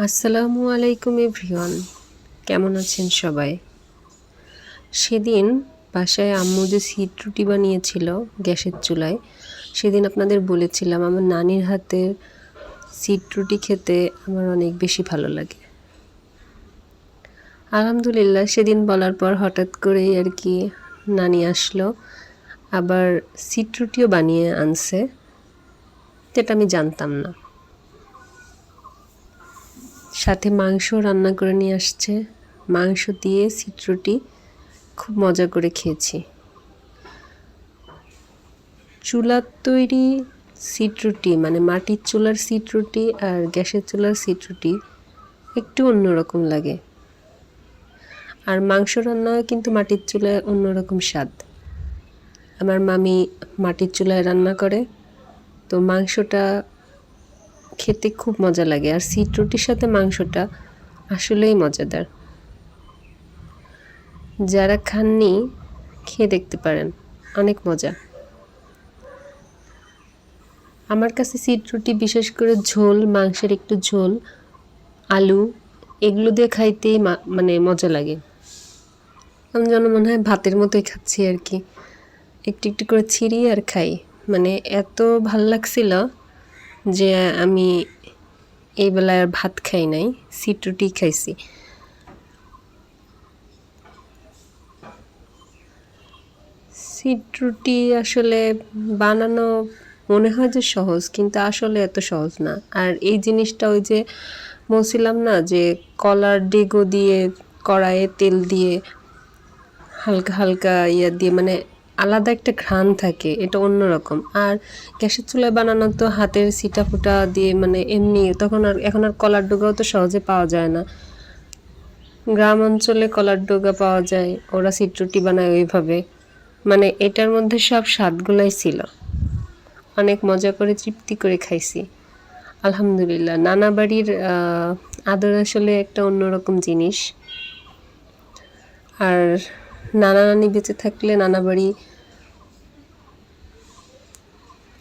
আসসালামু আলাইকুম এভরিওয়ান। কেমন আছেন সবাই? সেদিন বাসায় আম্মু যে সিট রুটি বানিয়েছিল গ্যাসের চুলায়, সেদিন আপনাদের বলেছিলাম আমার নানির হাতের সিট রুটি খেতে আমার অনেক বেশি ভালো লাগে। আলহামদুলিল্লাহ, সেদিন বলার পর হঠাৎ করেই আর কি নানি আসলো, আবার সিট রুটিও বানিয়ে আনছে, যেটা আমি জানতাম না। সাথে মাংস রান্না করে নিয়ে আসছে। মাংস দিয়ে সিটরুটি খুব মজা করে খেয়েছি। চুলার তৈরি সিটরুটি মানে মাটির চুলার সিটরুটি আর গ্যাসের চুলার সিটরুটি একটু অন্যরকম লাগে। আর মাংস রান্না কিন্তু মাটির চুলায় অন্যরকম স্বাদ। আমার মামি মাটির চুলায় রান্না করে। তো মাংসটা খেতে খুব মজা লাগে। আর সিট রুটির সাথে মাংসটা আসলেই মজাদার। যারা খাননি, খেয়ে দেখতে পারেন। অনেক মজা। আমার কাছে সিট রুটি বিশেষ করে ঝোল, মাংসের একটু ঝোল, আলু, এগুলো দিয়ে খাইতেই মানে মজা লাগে। আমি যেন মনে হয় ভাতের মতোই খাচ্ছি আর কি। একটু একটু করে ছিঁড়ি আর খাই। মানে এত ভালো লাগছিল যে আমি এই বেলায় আর ভাত খাই নাই সিট রুটি খাইছি। সিট রুটি আসলে বানানো মনে হয় যে সহজ, কিন্তু আসলে এত সহজ না। আর এই জিনিসটা ওই যে বলছিলাম না, যে কলার ডেগো দিয়ে, কড়াইয়ে তেল দিয়ে, হালকা হালকা ইয়া দিয়ে মানে আলাদা একটা ঘ্রাণ থাকে, এটা অন্যরকম। আর গ্যাসের চুলায় বানানো তো হাতের সিটা ফুটা দিয়ে মানে এমনি, তখন আর এখন আর কলার ডোগাও তো সহজে পাওয়া যায় না। গ্রাম অঞ্চলে কলার ডোগা পাওয়া যায়, ওরা সিটরুটি বানায় ওইভাবে। মানে এটার মধ্যে সব স্বাদগুলাই ছিল। অনেক মজা করে তৃপ্তি করে খাইছি। আলহামদুলিল্লাহ, নানা বাড়ির আদর আসলে একটা অন্যরকম জিনিস। আর নানা নানি বেঁচে থাকলে নানা বাড়ি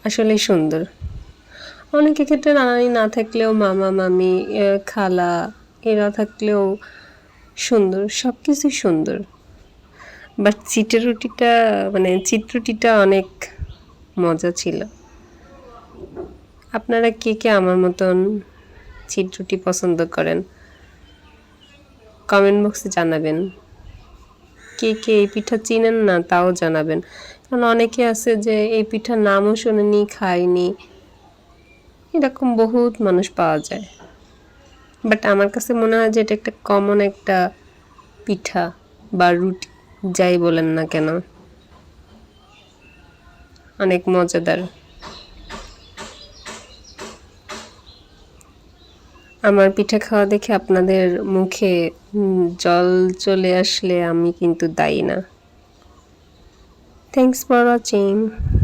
আসলেই সুন্দর। অনেকের ক্ষেত্রে নানানি না থাকলেও মামা, মামি খালা, এরা থাকলেও সুন্দর সব কিছুই সুন্দর। বাট চিটের রুটিটা মানে চিত্রটিটা অনেক মজা ছিল। আপনারা কে কে আমার মতন চিত্রুটি পছন্দ করেন? কমেন্ট বক্সে জানাবেন। কে কে এই পিঠা চিনেন না তাও জানাবেন। কারণ অনেকে আছে যে এই পিঠার নামও শোনেনি, খায়নি। এরকম বহুত মানুষ পাওয়া যায়। বাট আমার কাছে মনে হয় যে এটা একটা কমন একটা পিঠা বা রুটি, যাই বলেন না কেন। অনেক মজাদার। আমার পিঠা খাওয়া দেখে আপনাদের মুখে জল চলে আসলে আমি কিন্তু দায়ী না। Thanks for watching